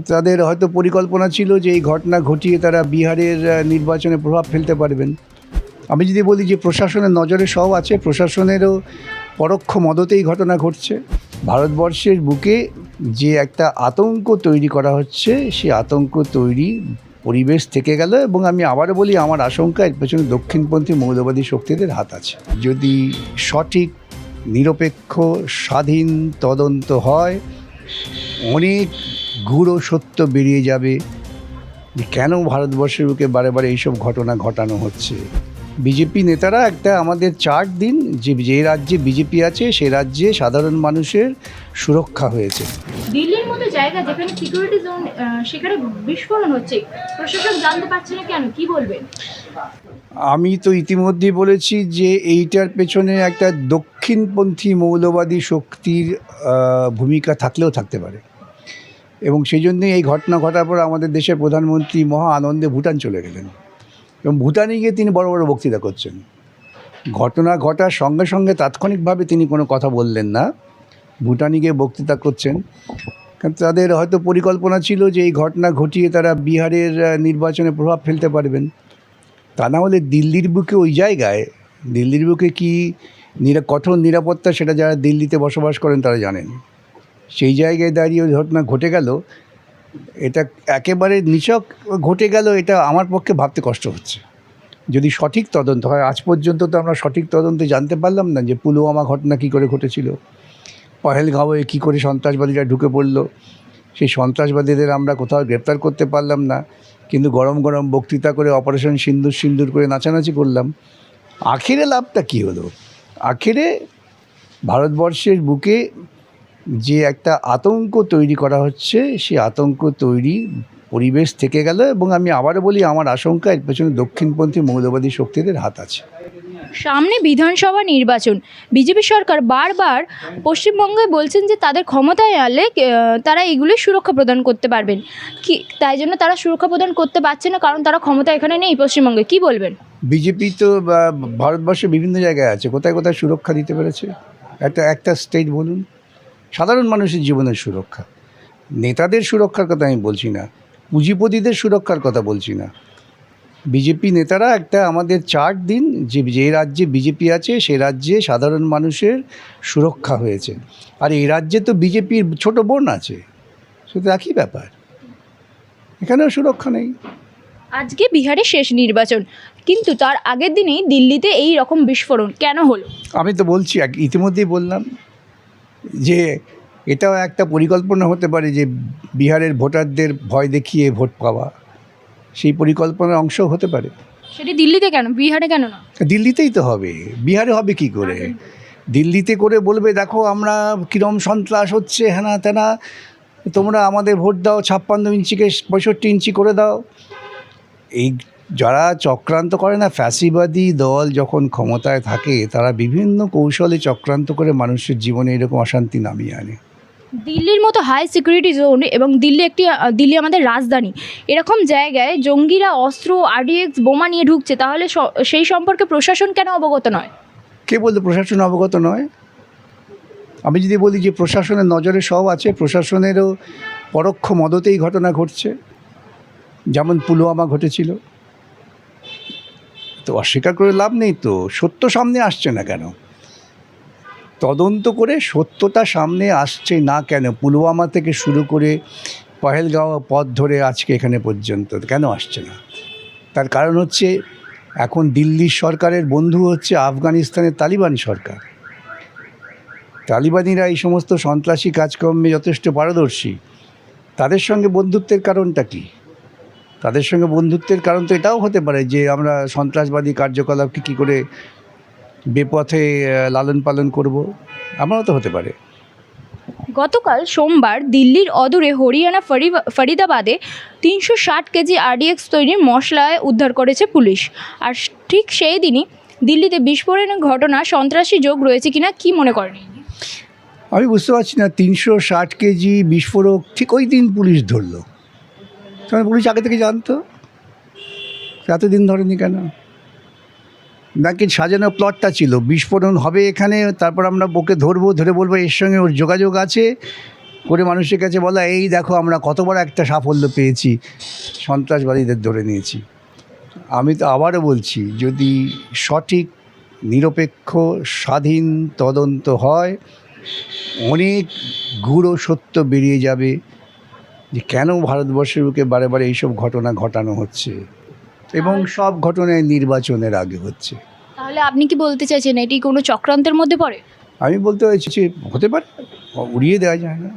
তাদের হয়তো পরিকল্পনা ছিল যে এই ঘটনা ঘটিয়ে তারা বিহারের নির্বাচনে প্রভাব ফেলতে পারবেন। আমি যদি বলি যে প্রশাসনের নজরে সব আছে, প্রশাসনেরও পরোক্ষ মদতেই ঘটনা ঘটছে। ভারতবর্ষের বুকে যে একটা আতঙ্ক তৈরি করা হচ্ছে সেই আতঙ্ক তৈরি পরিবেশ থেকে গেল এবং আমি আবারও বলি, আমার আশঙ্কা, এর পেছনে দক্ষিণপন্থী মৌলবাদী শক্তিদের হাত আছে। যদি সঠিক, নিরপেক্ষ, স্বাধীন তদন্ত হয়, অনেক গূঢ় সত্য বেরিয়ে যাবে যে কেন ভারতবর্ষের বুকে বারে বারে এইসব ঘটনা ঘটানো হচ্ছে? বিজেপি নেতারা একটা আমাদের চার্ট দিন যে যে রাজ্যে বিজেপি আছে সে রাজ্যে সাধারণ মানুষের সুরক্ষা হয়েছে। দিল্লির মতো জায়গা যেখানে সিকিউরিটি জোন সেখানে বিস্ফোরণ হচ্ছে প্রশাসন জানতে পারছে না কেন? কি বলবেন? আমি তো ইতিমধ্যেই বলেছি যে এইটার পেছনে একটা দক্ষিণপন্থী মৌলবাদী শক্তির ভূমিকা থাকলেও থাকতে পারে। এবং সেই জন্যই এই ঘটনা ঘটার পর আমাদের দেশের প্রধানমন্ত্রী মহা আনন্দে ভুটান চলে গেলেন। এবং ভুটানে গিয়ে তিনি বড় বড় বক্তৃতা করছেন। ঘটনা ঘটার সঙ্গে সঙ্গে তাৎক্ষণিকভাবে তিনি কোনো কথা বললেন না। ভুটানে গিয়ে বক্তৃতা করছেন। তাদের হয়তো পরিকল্পনা ছিল যে এই ঘটনা ঘটিয়ে তারা বিহারের নির্বাচনে প্রভাব ফেলতে পারবেন। তা না হলে দিল্লির বুকে ওই জায়গায়, দিল্লির বুকে কি নিরা, কঠোর নিরাপত্তা সেটা যারা দিল্লিতে বসবাস করেন তারা জানেন। সেই জায়গায় দাঁড়িয়ে ওই ঘটনা ঘটে গেল, এটা একেবারে নিছক ঘটে গেল, এটা আমার পক্ষে ভাবতে কষ্ট হচ্ছে। যদি সঠিক তদন্ত হয়, আজ পর্যন্ত তো আমরা সঠিক তদন্তে জানতে পারলাম না যে পুলওয়ামা ঘটনা কী করে ঘটেছিল, পহেলগাঁওয়ে কী করে সন্ত্রাসবাদীরা ঢুকে পড়ল, সেই সন্ত্রাসবাদীদের আমরা কোথাও গ্রেপ্তার করতে পারলাম না, কিন্তু গরম গরম বক্তৃতা করে অপারেশন সিন্দুর সিন্দুর করে নাচানাচি করলাম, আখেরে লাভটা কী হলো? আখেরে ভারতবর্ষের বুকে যে একটা আতঙ্ক তৈরি করা হচ্ছে সেই আতঙ্ক তৈরি পরিবেশ থেকে গেল এবং আমি আবারও বলি আমার আশঙ্কা এর পেছনে দক্ষিণপন্থী মৌলবাদী শক্তিদের হাত আছে। সামনে বিধানসভা নির্বাচন বিজেপি সরকার বারবার পশ্চিমবঙ্গে বলছেন যে তাদের ক্ষমতায় আনলে আহ, তারা এগুলির সুরক্ষা প্রদান করতে পারবেন। কি তাই জন্য তারা সুরক্ষা প্রদান করতে পারছে না কারণ তারা ক্ষমতা এখানে নেই পশ্চিমবঙ্গে। কি বলবেন? বিজেপি তো ভারতবর্ষে বিভিন্ন জায়গায় আছে কোথায় কোথায় সুরক্ষা দিতে পেরেছে? একটা একটা স্টেট বলুন। সাধারণ মানুষের জীবনের সুরক্ষা। নেতাদের সুরক্ষার কথা আমি বলছি না পুঁজিপতিদের সুরক্ষার কথা বলছি না। বিজেপি নেতারা একটা আমাদের চার্ট দিন যে যে রাজ্যে বিজেপি আছে সে রাজ্যে সাধারণ মানুষের সুরক্ষা হয়েছে। আর এই রাজ্যে তো বিজেপির ছোট বোন আছে শুধু একই ব্যাপার? এখানেও সুরক্ষা নেই। আজকে বিহারে শেষ নির্বাচন কিন্তু তার আগের দিনেই দিল্লিতে এই রকম বিস্ফোরণ কেন হলো? আমি তো বলছি ইতিমধ্যেই বললাম যে এটাও একটা পরিকল্পনা হতে পারে যে বিহারের ভোটারদের ভয় দেখিয়ে ভোট পাওয়া। সেই পরিকল্পনার অংশ হতে পারে। সেটি দিল্লিতে কেন? বিহারে কেন না? দিল্লিতেই তো হবে। বিহারে হবে কি করে? দিল্লিতে করে বলবে দেখো আমরা কিরম সন্ত্রাস হচ্ছে হ্যানা তেনা। তোমরা আমাদের ভোট দাও ছাপ্পান্ন ইঞ্চিকে পঁয়ষট্টি ইঞ্চি করে দাও। এই যারা চক্রান্ত করে না ফ্যাসিবাদী দল যখন ক্ষমতায় থাকে তারা বিভিন্ন কৌশলে চক্রান্ত করে মানুষের জীবনে এরকম অশান্তি নামিয়ে আনে। দিল্লির মতো হাই সিকিউরিটি জোন এবং দিল্লি একটি দিল্লি আমাদের রাজধানী। এরকম জায়গায় জঙ্গিরা অস্ত্র আরডিএক্স বোমা নিয়ে ঢুকছে তাহলে সেই সম্পর্কে প্রশাসন কেন অবগত নয়? কে বলতে প্রশাসন অবগত নয়? আমি যদি বলি যে প্রশাসনের নজরে সব আছে প্রশাসনেরও পরোক্ষ মদতেই ঘটনা ঘটছে। যেমন পুলওয়ামা ঘটেছিল। তো অস্বীকার করে লাভ নেই তো? সত্য সামনে আসছে না কেন? তদন্ত করে সত্যতা সামনে আসছে না কেন? পুলওয়ামা থেকে শুরু করে পহেলগাঁও পথ ধরে আজকে এখানে পর্যন্ত কেন আসছে না? তার কারণ হচ্ছে এখন দিল্লির সরকারের বন্ধু হচ্ছে আফগানিস্তানের তালিবান সরকার। তালিবানিরা এই সমস্ত সন্ত্রাসী কাজকর্মে যথেষ্ট পারদর্শী। তাদের সঙ্গে বন্ধুত্বের কারণটা কি? তাদের সঙ্গে বন্ধুত্বের কারণ তো এটাও হতে পারে যে আমরা সন্ত্রাসবাদী কার্যকলাপকে কী করে বেপথে লালন পালন করব আমারও তো হতে পারে। গতকাল সোমবার দিল্লির অদূরে হরিয়ানা ফরি- ফরিদাবাদে তিনশো ষাট কেজি আরডিএক্স তৈরির মশলায় উদ্ধার করেছে পুলিশ। আর ঠিক সেই দিনই দিল্লিতে বিস্ফোরণের ঘটনা সন্ত্রাসী যোগ রয়েছে কিনা কি মনে করেন? আমি বুঝতে পারছি না তিনশো ষাট কেজি বিস্ফোরক ঠিক ওই দিন পুলিশ ধরলো। কারণ পুলিশ আগে থেকে জানতো। এতদিন ধরেনি কেন? নাকি সাজানো প্লটটা ছিল, বিস্ফোরণ হবে এখানে, তারপর আমরা ওকে ধরবো, ধরে বলব এর সঙ্গে ওর যোগাযোগ আছে। করে মানুষের কাছে বলা, এই দেখো, আমরা কত বড় একটা সাফল্য পেয়েছি, সন্ত্রাসবাদীদের ধরে নিয়েছি। আমি তো আবারও বলছি, যদি সঠিক, নিরপেক্ষ, স্বাধীন তদন্ত হয়, অনেক গূঢ় সত্য বেরিয়ে যাবে। যে কেন ভারতবর্ষের বুকে বারে বারে এইসব ঘটনা ঘটানো হচ্ছে? এবং সব ঘটনায় নির্বাচনের আগে হচ্ছে। তাহলে আপনি কি বলতে চাইছেন এটি কোনো চক্রান্তের মধ্যে পড়ে? আমি বলতে চাইছি যে হতে পারে উড়িয়ে দেওয়া যায় না।